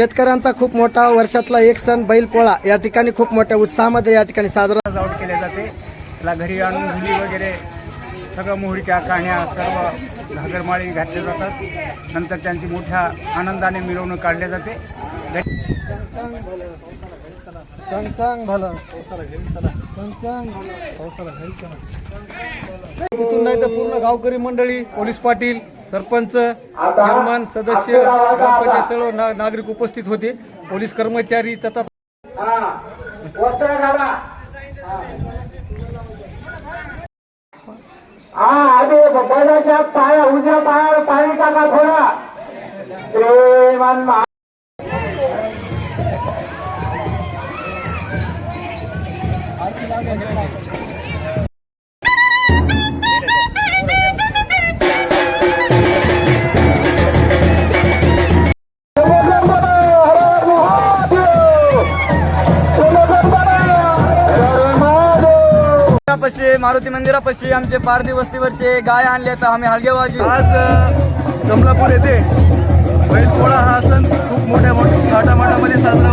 शेतकऱ्यांचा खूप मोठा वर्षातला एक सण बैलपोळा या ठिकाणी खूप मोठ्या उत्साहामध्ये या ठिकाणी साजरा सजावट केले जाते. त्याला घरी आणून धुली वगैरे सगळं मोहरीच्या काण्या सर्व घागरमाळी घातल्या जातात. नंतर त्यांची मोठ्या आनंदाने मिरवणूक काढल्या जाते. इथून नाही तर पूर्ण गावकरी मंडळी पोलीस पाटील सरपंच चेअरमन सदस्य ग्रामपंचायत सर्व ना- नागरिक उपस्थित होते. पोलीस कर्मचारी तथा पाया उजव्या पायावर पाणी टाका थोडा. मंदिरापाशी मारुती मंदिरापाशी आमचे पारधी वस्तीवरचे गाय आणले तर आम्ही हलगे वाजू आज अ, कमलापूर येथे बैलपोळा हा सण खूप मोठ्या मोठ्या थाटामाटामध्ये साजरा